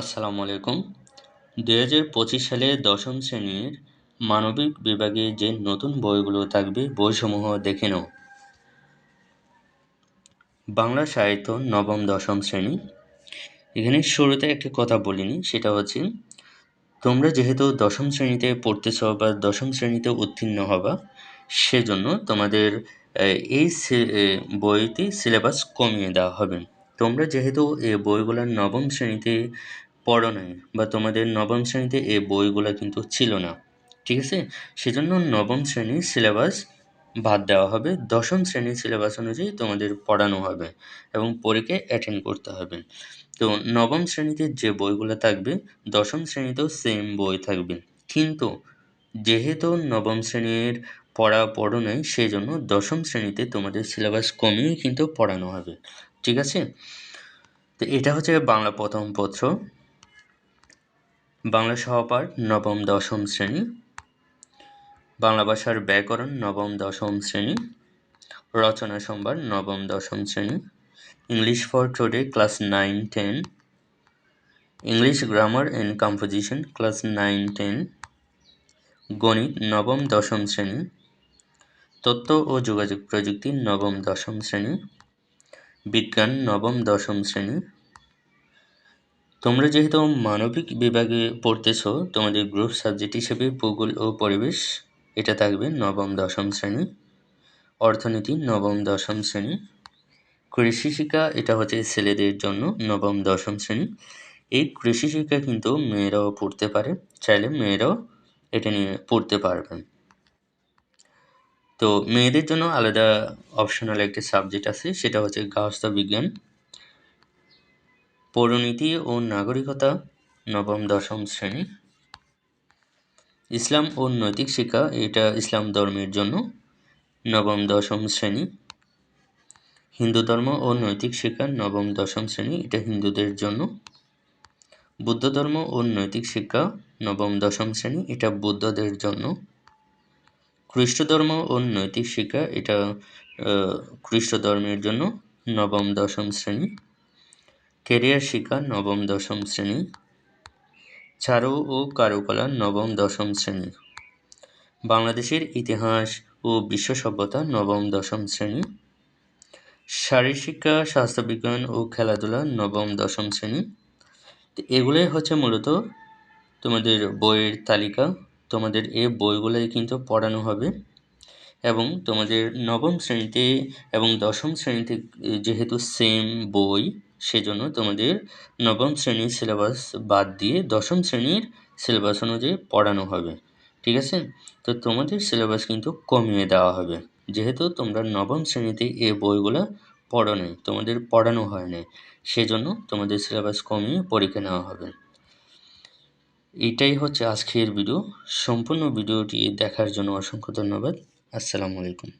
আসসালামু আলাইকুম। দু হাজার পঁচিশ সালে দশম শ্রেণির মানবিক বিভাগে যে নতুন বইগুলো থাকবে, বইসমূহ দেখে নাও। বাংলা সাহিত্য নবম দশম শ্রেণি। এখানে শুরুতে একটি কথা বলিনি, সেটা হচ্ছে, তোমরা যেহেতু দশম শ্রেণীতে পড়তেছ বা দশম শ্রেণীতে উত্তীর্ণ হবা, সেজন্য তোমাদের এই বইটি সিলেবাস কমিয়ে দেওয়া হবে। তোমরা যেহেতু এই বইগুলো নবম শ্রেণীতে পড়ো নাই বা তোমাদের নবম শ্রেণীতে এই বইগুলো কিন্তু ছিল না, ঠিক আছে? সেজন্য নবম শ্রেণির সিলেবাস বাদ দেওয়া হবে। দশম শ্রেণির সিলেবাস অনুযায়ী তোমাদের পড়ানো হবে এবং পরীক্ষায় অ্যাটেন্ড করতে হবে। তো নবম শ্রেণীতে যে বইগুলো থাকবে, দশম শ্রেণীতেও সেম বই থাকবে। কিন্তু যেহেতু নবম শ্রেণির পড়া পড়ো নাই সেই জন্য দশম শ্রেণীতে তোমাদের সিলেবাস কমিয়ে কিন্তু পড়ানো হবে, ঠিক আছে? তো এটা হচ্ছে বাংলা প্রথম পত্র। বাংলা সহপাঠ নবম দশম শ্রেণি। বাংলা ভাষার ব্যাকরণ নবম দশম শ্রেণি। রচনা সম্ভার নবম দশম শ্রেণি। English for today class nine ten English grammar and composition class nine ten গণিত নবম দশম শ্রেণি। তথ্য ও যোগাযোগ প্রযুক্তি নবম দশম শ্রেণি। বিজ্ঞান নবম দশম শ্রেণি। তোমরা যেহেতু মানবিক বিভাগে পড়তেছ, তোমাদের গ্রুপ সাবজেক্ট হিসেবে ভূগোল ও পরিবেশ, এটা থাকবে নবম, দশম শ্রেণি। অর্থনীতি, নবম, দশম শ্রেণি। কৃষি শিক্ষা, এটা হচ্ছে ছেলেদের জন্য নবম, দশম শ্রেণি। এই কৃষি শিক্ষা কিন্তু মেয়েরাও পড়তে পারে, চাইলে মেয়েরাও এটা নিয়ে পড়তে পারবেন তো মেয়েদের জন্য আলাদা অপশনাল একটা সাবজেক্ট আছে, সেটা হচ্ছে গার্হস্থ্য বিজ্ঞান। পৌরনীতি ও নাগরিকতা নবম, দশম শ্রেণি। ইসলাম ও নৈতিক শিক্ষা, এটা ইসলাম ধর্মের জন্য নবম, দশম শ্রেণি। হিন্দু ধর্ম ও নৈতিক শিক্ষা, নবম, দশম শ্রেণি, এটা হিন্দুদের জন্য। বুদ্ধ ধর্ম ও নৈতিক শিক্ষা, নবম, দশম শ্রেণি, এটা বুদ্ধদের জন্য। খ্রিস্ট ধর্ম ও নৈতিক শিক্ষা, এটা খ্রিস্ট ধর্মের জন্য নবম, দশম শ্রেণি। কেরিয়ার শিক্ষা নবম, দশম শ্রেণি। চারু ও কারুকলা নবম, দশম শ্রেণি। বাংলাদেশের ইতিহাস ও বিশ্ব সভ্যতা নবম, দশম শ্রেণি। শারীর শারীরশিক্ষা স্বাস্থ্যবিজ্ঞান ও খেলাধুলা নবম, দশম শ্রেণি। এগুলোই হচ্ছে মূলত তোমাদের বইয়ের তালিকা। তোমাদের এই বইগুলোই কিন্তু পড়ানো হবে। এবং তোমাদের নবম শ্রেণীতে এবং দশম শ্রেণীতে যেহেতু সেম বই সেজন্য তোমাদের নবম শ্রেণির সিলেবাস বাদ দিয়ে দশম শ্রেণির সিলেবাস অনুযায়ী পড়ানো হবে, ঠিক আছে? তো তোমাদের সিলেবাস কিন্তু কমিয়ে দেওয়া হবে, যেহেতু তোমরা নবম শ্রেণীতে এ বইগুলো পড়ো নেই, তোমাদের পড়ানো হয় সেজন্য তোমাদের সিলেবাস কমিয়ে পরীক্ষা নেওয়া হবে। এটাই হচ্ছে আজকের ভিডিও সম্পূর্ণ ভিডিওটি দেখার জন্য অসংখ্য ধন্যবাদ, আসসালামু আলাইকুম।